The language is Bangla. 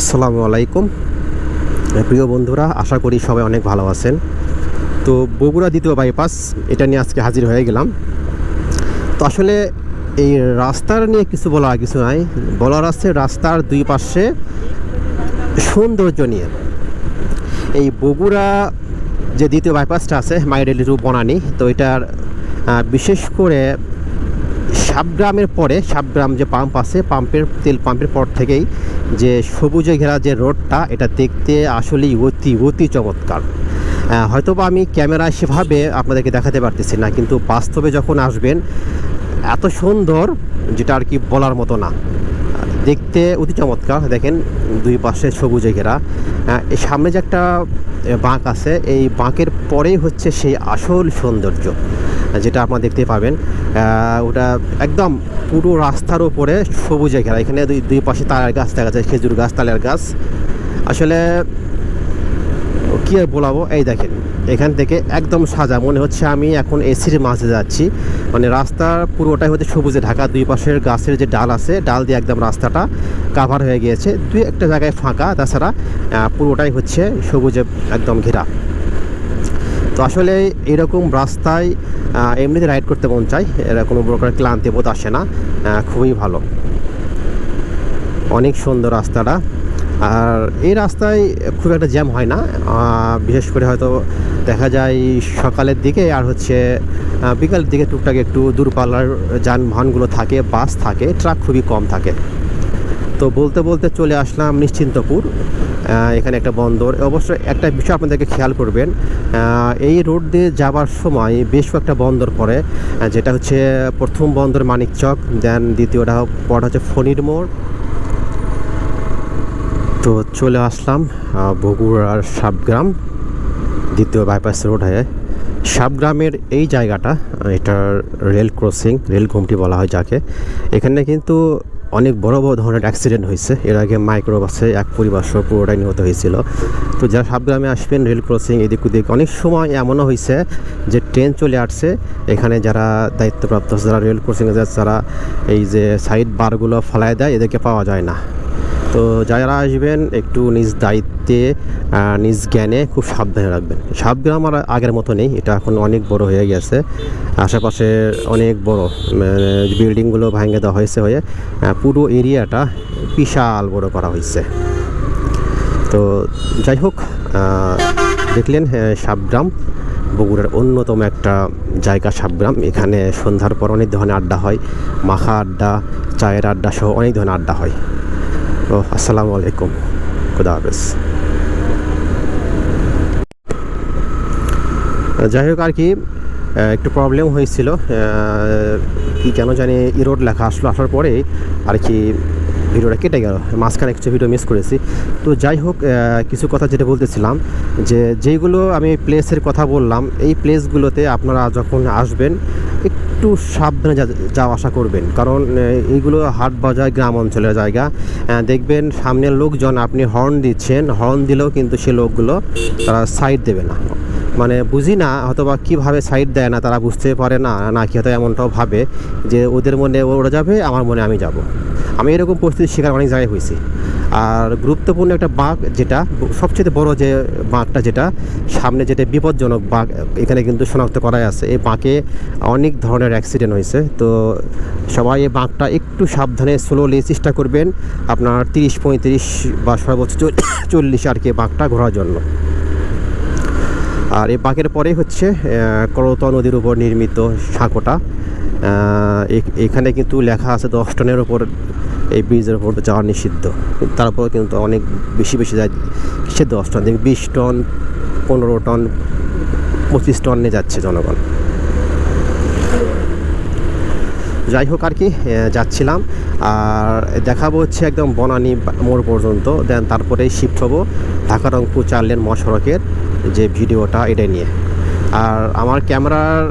আসসালামু আলাইকুম। প্রিয় বন্ধুরা, আশা করি সবাই অনেক ভালো আছেন। তো বগুড়া দ্বিতীয় বাইপাস এটা নিয়ে আজকে হাজির হয়ে গেলাম। তো আসলে এই রাস্তার নিয়ে কিছু বলার কিছু নাই। বলার আছে রাস্তার দুই পাশে সৌন্দর্য নিয়ে। এই বগুড়া যে দ্বিতীয় বাইপাসটা আছে, মাইরেলি টু বনানি, তো এটার বিশেষ করে সাবগ্রামের পরে সাবগ্রাম যে পাম্প আছে পাম্পের তেল পাম্পের পর থেকেই যে সবুজে ঘেরা যে রোডটা এটা দেখতে আসলেই অতি অতি চমৎকার। আহ, হয়তোবা আমি ক্যামেরায় সেভাবে আপনাদেরকে দেখাতে পারতেছি না কিন্তু বাস্তবে যখন আসবেন এত সুন্দর যেটা আর কি বলার মতো না। দেখতে অতি চমৎকার দেখেন দুই পাশে সবুজে ঘেরা। সামনে যে একটা বাঁক আছে। এই বাঁকের পরেই হচ্ছে সেই আসল সৌন্দর্য। যেটা আপনারা দেখতে পাবেন ওটা একদম পুরো রাস্তার ওপরে সবুজে ঘেরা। এখানে দুই দুই পাশে তালের গাছ দেখা যায়, খেজুর গাছ, তালের গাছ। আসলে কি আর বলাবো? এই দেখেন, এখান থেকে একদম সাজা। মনে হচ্ছে আমি এখন এসির মাঝে যাচ্ছি। মানে রাস্তার পুরোটাই হচ্ছে সবুজে ঢাকা। দুই পাশের গাছের যে ডাল আছে, ডাল দিয়ে একদম রাস্তাটা কাভার হয়ে গিয়েছে। দুই একটা জায়গায় ফাঁকা, তাছাড়া পুরোটাই হচ্ছে সবুজে একদম ঘেরা। তো আসলে এরকম রাস্তায় এমনিতে রাইড করতে মন চাই এরা কোনো প্রকার ক্লান্তি বোধ আসে না। খুবই ভালো। অনেক সুন্দর রাস্তাটা। আর এই রাস্তায় খুব একটা জ্যাম হয় না বিশেষ করে হয়তো দেখা যায় সকালের দিকে আর হচ্ছে বিকালের দিকে টুকটাক একটু দূরপাল্লার যানবাহনগুলো থাকে, বাস থাকে, ট্রাক খুবই কম থাকে। তো বলতে বলতে চলে আসলাম নিশ্চিন্তপুর এখানে একটা বন্দর। অবশ্য একটা বিষয় আপনাদেরকে খেয়াল করবেন এই রোড দিয়ে যাওয়ার সময় বেশ কয়েকটা বন্দর পড়ে যেটা হচ্ছে প্রথম বন্দর মানিকচক, দেন দ্বিতীয়টা পর হচ্ছে ফণির মোড় তো চলে আসলাম বগুড়ার সাবগ্রাম দ্বিতীয় বাইপাস রোড হয়ে সাবগ্রামের এই জায়গাটা, এটার রেল ক্রসিং রেল ঘুমটি বলা হয় যাকে, এখানে কিন্তু অনেক বড় বড় ধরনের অ্যাক্সিডেন্ট হয়েছে। এর আগে মাইক্রো বাসে এক পরিবার সহ পুরোটাই নিহত হয়েছিল। তো যারা সাবগ্রামে আসবেন রেল ক্রসিং এদিক ওদিক, অনেক সময় এমনও হয়েছে যে ট্রেন চলে আসছে। এখানে যারা দায়িত্বপ্রাপ্ত যারা রেল ক্রসিংয়ে যারা এই যে সাইড বারগুলো ফলায় দেয়, এদেরকে পাওয়া যায় না। তো যারা আসবেন একটু নিজ দায়িত্বে নিজ জ্ঞানে খুব সাবধানে রাখবেন। সাবগ্রাম আর আগের মতো নেই, এটা এখন অনেক বড় হয়ে গেছে। আশেপাশে অনেক বড় মানে বিল্ডিংগুলো ভাঙে দেওয়া হয়েছে হয়ে পুরো এরিয়াটা বিশাল বড় করা হয়েছে। তো যাই হোক দেখলেন সাবগ্রাম বগুড়ার অন্যতম একটা জায়গা সাবগ্রাম এখানে সন্ধ্যার পর অনেক ধরনের আড্ডা হয়, মাখা আড্ডা, চায়ের আড্ডা সহ অনেক ধরনের আড্ডা হয়। তো আসসালামু আলাইকুম, খুদা হাফেজ। যাই হোক আর কি একটু প্রবলেম হয়েছিল কি কেন জানি ইরোড লেখা আসলো, আসার পরে আর কি ভিডিওটা কেটে গেল, মাঝখানে কিছু ভিডিও মিস করেছি। তো যাই হোক কিছু কথা যেটা বলতেছিলাম, যে যেগুলো আমি প্লেসের কথা বললাম, এই প্লেসগুলোতে আপনারা যখন আসবেন, একটু সাবধানে যাওয়া আসা করবেন। কারণ এইগুলো হাট বাজার, গ্রাম অঞ্চলের জায়গা। দেখবেন সামনের লোকজন আপনি হর্ন দিচ্ছেন হর্ন দিলেও কিন্তু সে লোকগুলো তারা সাইড দেবে না। মানে বুঝি না অথবা কীভাবে সাইড দেয় না, তারা বুঝতে পারে না, নাকি হয়তো এমনটাও ভাবে যে ওদের মনে ওরা যাবে, আমার মনে আমি যাব। আমি এরকম পরিস্থিতির শিকার অনেক জায়গায় হয়েছি। আর গুরুত্বপূর্ণ একটা বাঘ যেটা, সবচেয়ে বড় যে বাঘটা যেটা, সামনে যেটা বিপজ্জনক বাঘ, এখানে কিন্তু শনাক্ত করাই আছে। এই বাঁকে অনেক ধরনের অ্যাক্সিডেন্ট হয়েছে। তো সবাই এই বাঁকটা একটু সাবধানে স্লোলি চেষ্টা করবেন আপনার তিরিশ পঁয়ত্রিশ বা সর্বোচ্চ চল- চল্লিশ আর কি বাঘটা ঘোরার জন্য। আর এই বাঘের পরে হচ্ছে করতোয়া নদীর উপর নির্মিত সাঁকোটা। এখানে কিন্তু লেখা আছে দশ টনের ওপর এই ব্রিজের উপর যাওয়া নিষিদ্ধ। তারপর কিন্তু অনেক বেশি বেশি যায় সে দশ টন, বিশ টন, পনেরো টন, পঁচিশ টনে যাচ্ছে জনগণ। যাই হোক আর কি যাচ্ছিলাম। আর দেখাবো হচ্ছে একদম বনানী মোড় পর্যন্ত, দেন তারপরেই শিফট হব ঢাকা রংপুর চার লেন মহাসড়কের যে ভিডিওটা এটা নিয়ে। আর আমার ক্যামেরার